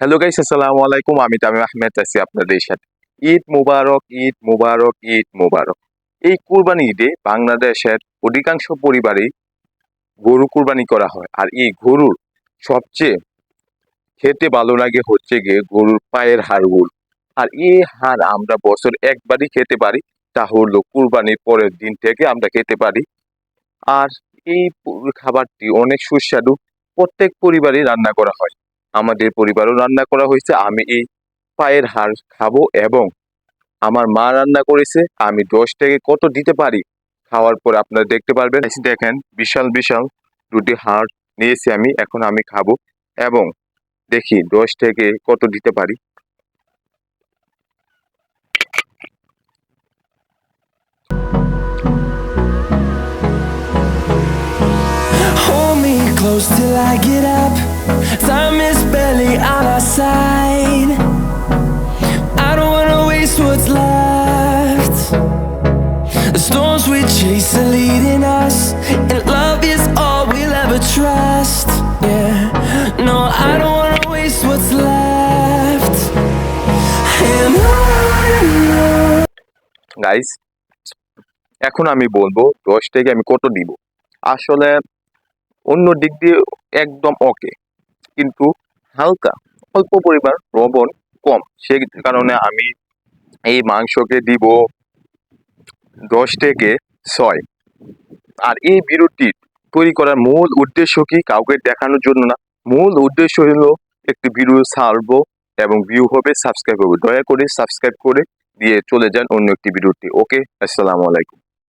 Hello guys আসসালামু আলাইকুম আমি তামিম আহমেদ, আছি আপনাদের সাথে। ঈদ মুবারক ঈদ মুবারক ঈদ মুবারক। এই কুরবানি ঈদে বাংলাদেশের অধিকাংশ পরিবারেই গরু কুরবানি করা হয়। আর এই গরুর সবচেয়ে খেতে ভালো লাগে হচ্ছে গিয়ে গরুর পায়ের হাড়গুলো। আর এই হাড় আমরা বছর একবারই খেতে পারি, তা হলো কুরবানির পরের দিন থেকে আমরা খেতে পারি। আর এই খাবারটি অনেক সুস্বাদু। প্রত্যেক পরিবারে রান্না করা হয়। আমাদের পরিবারও রান্না করা হয়েছে, আমি এই পায়ের হাড় খাব এবং আমার মা রান্না করেছে, আমি দশ থেকে কত দিতে পারি? খাওয়ার পর আপনারা দেখতে পারবেন দেখেন বিশাল বিশাল দুটি হাড় নিয়েছি আমি, এখন আমি খাব এবং দেখি দশ থেকে কত দিতে পারি। Close till I get up. Time is barely on our side. I don't wanna waste what's left. The storms we chase are leading us, and love is all we'll ever trust. Yeah, no, I don't wanna waste what's left. And on guys এখন আমি বলব দশ থেকে আমি কত দিব আসলে অন্য দিক দিয়ে একদম ওকে কিন্তু হালকা, অল্প পরিমাণ লবণ কম। সে কারণে আমি এই মাংসকে দিব দশ থেকে ছয়। আর এই বিরতি তৈরি করার মূল উদ্দেশ্য কি কাউকে দেখানোর জন্য না? মূল উদ্দেশ্য হলো একটি ভিডিও ছাড়বো এবং ভিউ হবে সাবস্ক্রাইব হবে দয়া করে সাবস্ক্রাইব করে দিয়ে চলে যান অন্য একটি ভিডিওটি ওকে আসসালামু আলাইকুম।